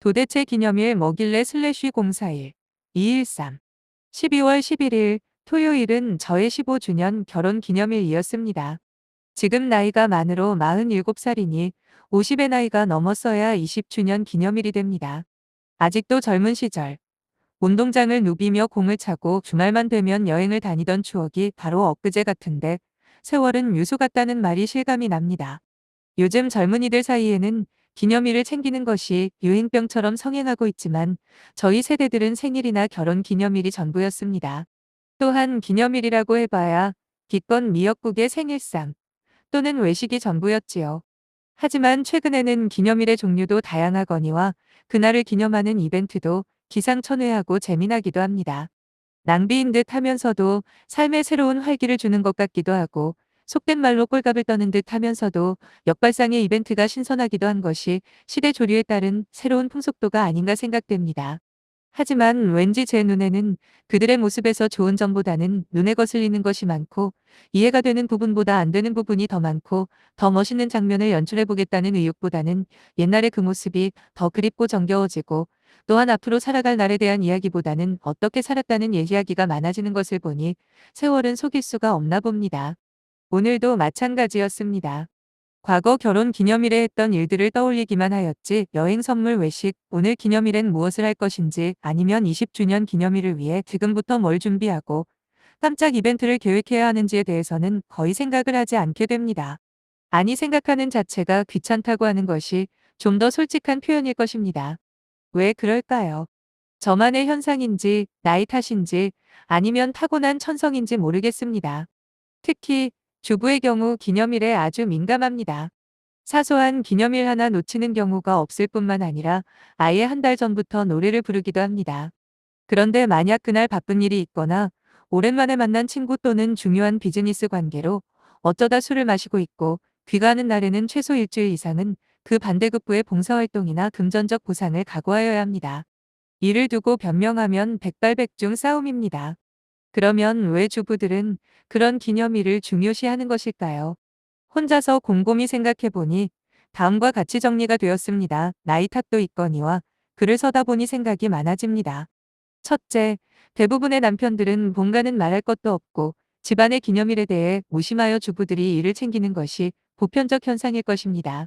도대체 기념일 뭐길래 슬래시 041 213 12월 11일 토요일은 저의 15주년 결혼 기념일이었습니다. 지금 나이가 만으로 47살이니 50의 나이가 넘었어야 20주년 기념일이 됩니다. 아직도 젊은 시절 운동장을 누비며 공을 차고 주말만 되면 여행을 다니던 추억이 바로 엊그제 같은데 세월은 유수 같다는 말이 실감이 납니다. 요즘 젊은이들 사이에는 기념일을 챙기는 것이 유행병처럼 성행하고 있지만 저희 세대들은 생일이나 결혼 기념일이 전부였습니다. 또한 기념일이라고 해봐야 기껏 미역국의 생일상 또는 외식이 전부였지요. 하지만 최근에는 기념일의 종류도 다양하거니와 그날을 기념하는 이벤트도 기상천외하고 재미나기도 합니다. 낭비인 듯 하면서도 삶에 새로운 활기를 주는 것 같기도 하고 속된 말로 꼴값을 떠는 듯 하면서도 역발상의 이벤트가 신선하기도 한 것이 시대 조류에 따른 새로운 풍속도가 아닌가 생각됩니다. 하지만 왠지 제 눈에는 그들의 모습에서 좋은 점보다는 눈에 거슬리는 것이 많고 이해가 되는 부분보다 안 되는 부분이 더 많고 더 멋있는 장면을 연출해보겠다는 의욕보다는 옛날의 그 모습이 더 그립고 정겨워지고 또한 앞으로 살아갈 날에 대한 이야기보다는 어떻게 살았다는 이야기가 많아지는 것을 보니 세월은 속일 수가 없나 봅니다. 오늘도 마찬가지였습니다. 과거 결혼 기념일에 했던 일들을 떠올리기만 하였지 여행 선물 외식 오늘 기념일엔 무엇을 할 것인지 아니면 20주년 기념일을 위해 지금부터 뭘 준비하고 깜짝 이벤트를 계획해야 하는지에 대해서는 거의 생각을 하지 않게 됩니다. 아니 생각하는 자체가 귀찮다고 하는 것이 좀 더 솔직한 표현일 것입니다. 왜 그럴까요? 저만의 현상인지 나이 탓인지 아니면 타고난 천성인지 모르겠습니다. 특히 주부의 경우 기념일에 아주 민감합니다. 사소한 기념일 하나 놓치는 경우가 없을 뿐만 아니라 아예 한 달 전부터 노래를 부르기도 합니다. 그런데 만약 그날 바쁜 일이 있거나 오랜만에 만난 친구 또는 중요한 비즈니스 관계로 어쩌다 술을 마시고 있고 귀가하는 날에는 최소 일주일 이상은 그 반대급부의 봉사활동이나 금전적 보상을 각오하여야 합니다. 이를 두고 변명하면 백발백중 싸움입니다. 그러면 왜 주부들은 그런 기념일을 중요시하는 것일까요? 혼자서 곰곰이 생각해보니 다음과 같이 정리가 되었습니다. 나이 탓도 있거니와 글을 서다 보니 생각이 많아집니다. 첫째, 대부분의 남편들은 본가는 말할 것도 없고 집안의 기념일에 대해 무심하여 주부들이 일을 챙기는 것이 보편적 현상일 것입니다.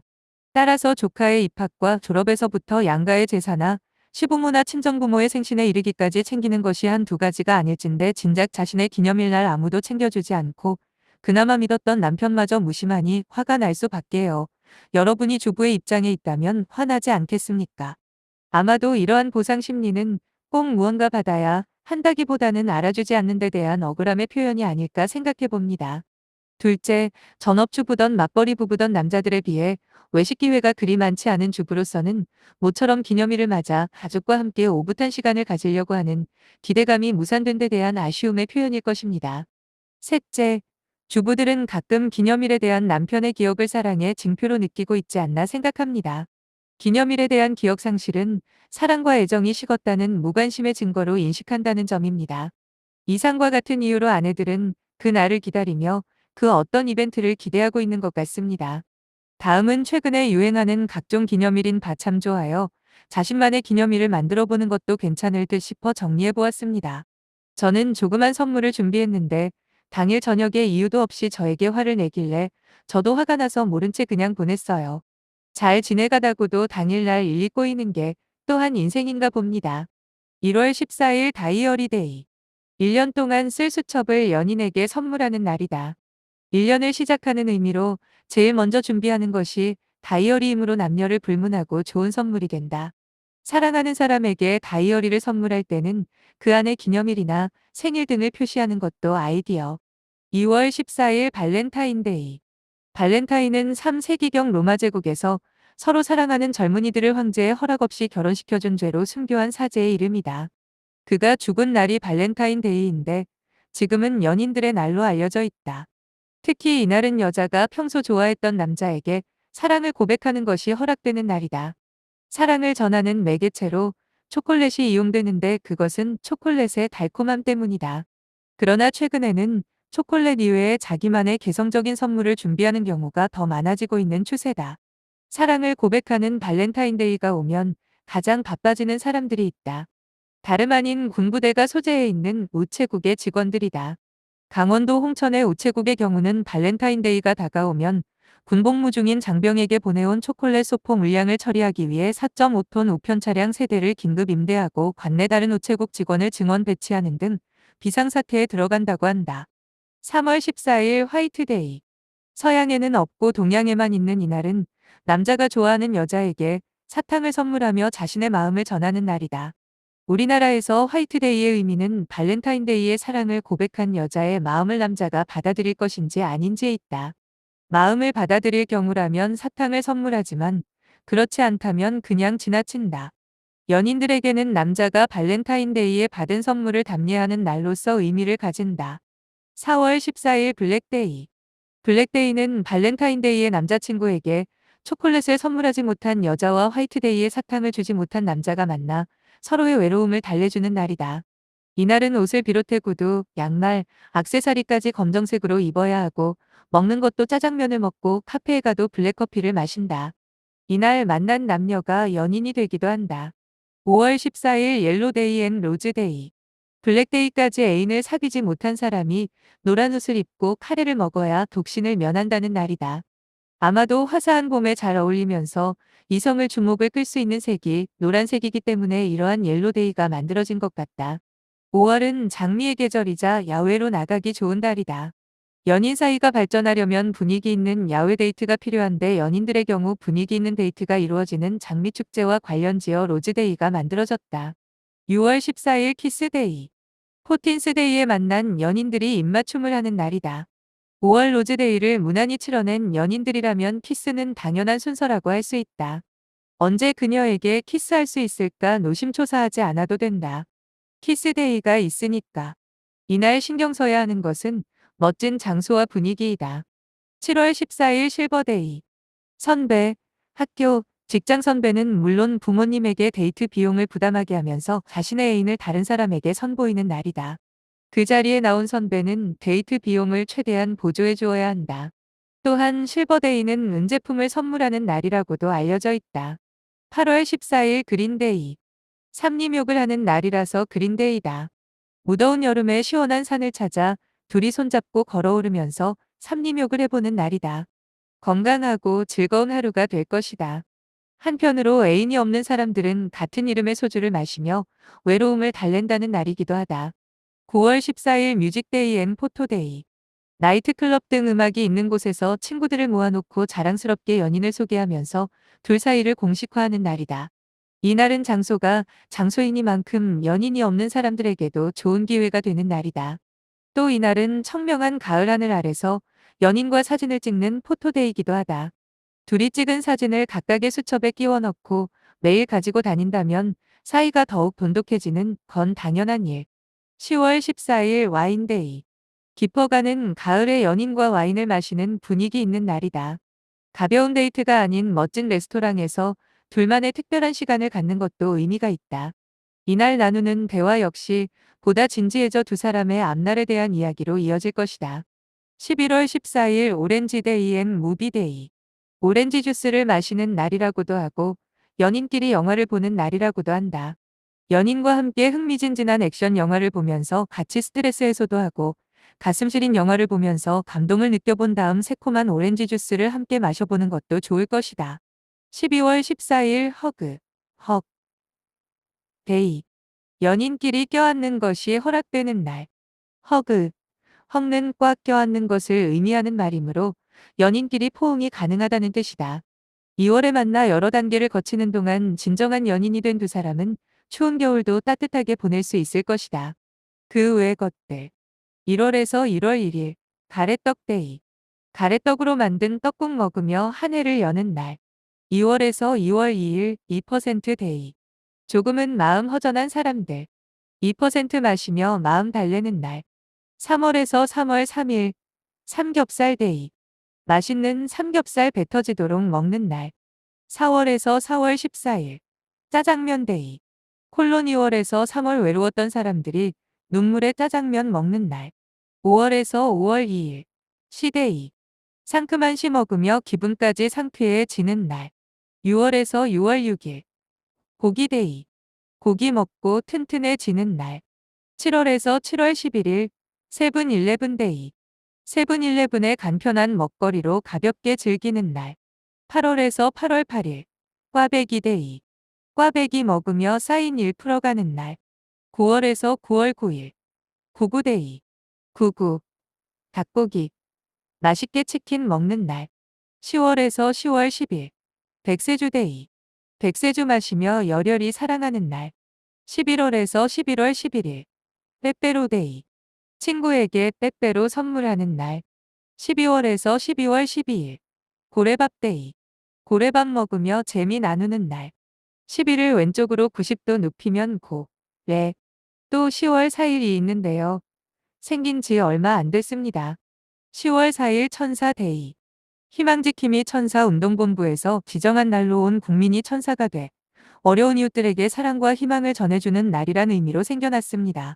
따라서 조카의 입학과 졸업에서부터 양가의 제사나 시부모나 친정부모의 생신에 이르기까지 챙기는 것이 한 두 가지가 아닐진데 진작 자신의 기념일 날 아무도 챙겨주지 않고 그나마 믿었던 남편마저 무심하니 화가 날 수밖에요. 여러분이 주부의 입장에 있다면 화나지 않겠습니까? 아마도 이러한 보상 심리는 꼭 무언가 받아야 한다기보다는 알아주지 않는 데 대한 억울함의 표현이 아닐까 생각해 봅니다. 둘째, 전업주부던 맞벌이 부부던 남자들에 비해 외식 기회가 그리 많지 않은 주부로서는 모처럼 기념일을 맞아 가족과 함께 오붓한 시간을 가지려고 하는 기대감이 무산된 데 대한 아쉬움의 표현일 것입니다. 셋째, 주부들은 가끔 기념일에 대한 남편의 기억을 사랑의 징표로 느끼고 있지 않나 생각합니다. 기념일에 대한 기억 상실은 사랑과 애정이 식었다는 무관심의 증거로 인식한다는 점입니다. 이상과 같은 이유로 아내들은 그 날을 기다리며 그 어떤 이벤트를 기대하고 있는 것 같습니다. 다음은 최근에 유행하는 각종 기념일인 바참 좋아요. 자신만의 기념일을 만들어 보는 것도 괜찮을 듯 싶어 정리해 보았습니다. 저는 조그만 선물을 준비했는데 당일 저녁에 이유도 없이 저에게 화를 내길래 저도 화가 나서 모른 채 그냥 보냈어요. 잘 지내가다고도 당일날 일이 꼬이는 게 또한 인생인가 봅니다. 1월 14일 다이어리 데이. 1년 동안 쓸 수첩을 연인에게 선물하는 날이다. 1년을 시작하는 의미로 제일 먼저 준비하는 것이 다이어리이므로 남녀를 불문하고 좋은 선물이 된다. 사랑하는 사람에게 다이어리를 선물할 때는 그 안에 기념일이나 생일 등을 표시하는 것도 아이디어. 2월 14일 발렌타인데이. 발렌타인은 3세기경 로마 제국에서 서로 사랑하는 젊은이들을 황제의 허락 없이 결혼시켜준 죄로 순교한 사제의 이름이다. 그가 죽은 날이 발렌타인데이인데 지금은 연인들의 날로 알려져 있다. 특히 이날은 여자가 평소 좋아했던 남자에게 사랑을 고백하는 것이 허락되는 날이다. 사랑을 전하는 매개체로 초콜릿이 이용되는데 그것은 초콜릿의 달콤함 때문이다. 그러나 최근에는 초콜릿 이외에 자기만의 개성적인 선물을 준비하는 경우가 더 많아지고 있는 추세다. 사랑을 고백하는 발렌타인데이가 오면 가장 바빠지는 사람들이 있다. 다름 아닌 군부대가 소재해 있는 우체국의 직원들이다. 강원도 홍천의 우체국의 경우는 발렌타인데이가 다가오면 군복무 중인 장병에게 보내온 초콜릿 소포 물량을 처리하기 위해 4.5톤 우편 차량 세대를 긴급 임대하고 관내 다른 우체국 직원을 증원 배치하는 등 비상사태에 들어간다고 한다. 3월 14일 화이트데이. 서양에는 없고 동양에만 있는 이날은 남자가 좋아하는 여자에게 사탕을 선물하며 자신의 마음을 전하는 날이다. 우리나라에서 화이트데이의 의미는 발렌타인데이의 사랑을 고백한 여자의 마음을 남자가 받아들일 것인지 아닌지에 있다. 마음을 받아들일 경우라면 사탕을 선물하지만 그렇지 않다면 그냥 지나친다. 연인들에게는 남자가 발렌타인데이에 받은 선물을 답례하는 날로서 의미를 가진다. 4월 14일 블랙데이. 블랙데이는 발렌타인데이의 남자친구에게 초콜릿을 선물하지 못한 여자와 화이트데이에 사탕을 주지 못한 남자가 만나 서로의 외로움을 달래주는 날이다. 이날은 옷을 비롯해 구두, 양말, 악세사리까지 검정색으로 입어야 하고 먹는 것도 짜장면을 먹고 카페에 가도 블랙커피를 마신다. 이날 만난 남녀가 연인이 되기도 한다. 5월 14일 옐로데이 앤 로즈데이. 블랙데이까지 애인을 사귀지 못한 사람이 노란 옷을 입고 카레를 먹어야 독신을 면한다는 날이다. 아마도 화사한 봄에 잘 어울리면서 이성을 주목을 끌 수 있는 색이 노란색이기 때문에 이러한 옐로데이가 만들어진 것 같다. 5월은 장미의 계절이자 야외로 나가기 좋은 달이다. 연인 사이가 발전하려면 분위기 있는 야외 데이트가 필요한데 연인들의 경우 분위기 있는 데이트가 이루어지는 장미축제와 관련 지어 로즈데이가 만들어졌다. 6월 14일 키스데이. 포틴스데이에 만난 연인들이 입맞춤을 하는 날이다. 5월 로즈데이를 무난히 치러낸 연인들이라면 키스는 당연한 순서라고 할 수 있다. 언제 그녀에게 키스할 수 있을까 노심초사하지 않아도 된다. 키스데이가 있으니까. 이날 신경 써야 하는 것은 멋진 장소와 분위기이다. 7월 14일 실버데이. 선배, 학교, 직장 선배는 물론 부모님에게 데이트 비용을 부담하게 하면서 자신의 애인을 다른 사람에게 선보이는 날이다. 그 자리에 나온 선배는 데이트 비용을 최대한 보조해 주어야 한다. 또한 실버데이는 은제품을 선물하는 날이라고도 알려져 있다. 8월 14일 그린데이. 삼림욕을 하는 날이라서 그린데이다. 무더운 여름에 시원한 산을 찾아 둘이 손잡고 걸어오르면서 삼림욕을 해보는 날이다. 건강하고 즐거운 하루가 될 것이다. 한편으로 애인이 없는 사람들은 같은 이름의 소주를 마시며 외로움을 달랜다는 날이기도 하다. 9월 14일 뮤직데이 앤 포토데이. 나이트클럽 등 음악이 있는 곳에서 친구들을 모아놓고 자랑스럽게 연인을 소개하면서 둘 사이를 공식화하는 날이다. 이날은 장소가 장소이니만큼 연인이 없는 사람들에게도 좋은 기회가 되는 날이다. 또 이날은 청명한 가을 하늘 아래서 연인과 사진을 찍는 포토데이기도 하다. 둘이 찍은 사진을 각각의 수첩에 끼워 넣고 매일 가지고 다닌다면 사이가 더욱 돈독해지는 건 당연한 일. 10월 14일 와인데이. 깊어가는 가을에 연인과 와인을 마시는 분위기 있는 날이다. 가벼운 데이트가 아닌 멋진 레스토랑에서 둘만의 특별한 시간을 갖는 것도 의미가 있다. 이날 나누는 대화 역시 보다 진지해져 두 사람의 앞날에 대한 이야기로 이어질 것이다. 11월 14일 오렌지데이 앤 무비데이. 오렌지 주스를 마시는 날이라고도 하고 연인끼리 영화를 보는 날이라고도 한다. 연인과 함께 흥미진진한 액션 영화를 보면서 같이 스트레스 해소도 하고 가슴 시린 영화를 보면서 감동을 느껴본 다음 새콤한 오렌지 주스를 함께 마셔보는 것도 좋을 것이다. 12월 14일 허그, 헉, 데이. 연인끼리 껴안는 것이 허락되는 날. 허그, 헉는 꽉 껴안는 것을 의미하는 말이므로 연인끼리 포옹이 가능하다는 뜻이다. 2월에 만나 여러 단계를 거치는 동안 진정한 연인이 된 두 사람은 추운 겨울도 따뜻하게 보낼 수 있을 것이다. 그 외 것들. 1월에서 1월 1일 가래떡 데이. 가래떡으로 만든 떡국 먹으며 한 해를 여는 날. 2월에서 2월 2일 2% 데이. 조금은 마음 허전한 사람들. 2% 마시며 마음 달래는 날. 3월에서 3월 3일 삼겹살 데이. 맛있는 삼겹살 배 터지도록 먹는 날. 4월에서 4월 14일 짜장면 데이. 콜로니월에서 3월 외로웠던 사람들이 눈물에 짜장면 먹는 날. 5월에서 5월 2일. 시데이. 상큼한 시 먹으며 기분까지 상쾌해지는 날. 6월에서 6월 6일. 고기데이. 고기 먹고 튼튼해지는 날. 7월에서 7월 11일 세븐 일레븐데이. 세븐 일레븐의 간편한 먹거리로 가볍게 즐기는 날. 8월에서 8월 8일 꽈배기데이. 꽈배기 먹으며 쌓인 일 풀어가는 날. 9월에서 9월 9일 구구데이. 구구. 닭고기. 맛있게 치킨 먹는 날. 10월에서 10월 10일 백세주데이. 백세주 마시며 열혈히 사랑하는 날. 11월에서 11월 11일 빼빼로데이. 친구에게 빼빼로 선물하는 날. 12월에서 12월 12일 고래밥데이. 고래밥 먹으며 재미 나누는 날. 11일 왼쪽으로 90도 눕히면 고, 래. 또 10월 4일이 있는데요. 생긴 지 얼마 안 됐습니다. 10월 4일 천사데이. 희망지킴이 천사운동본부에서 지정한 날로 온 국민이 천사가 돼 어려운 이웃들에게 사랑과 희망을 전해주는 날이란 의미로 생겨났습니다.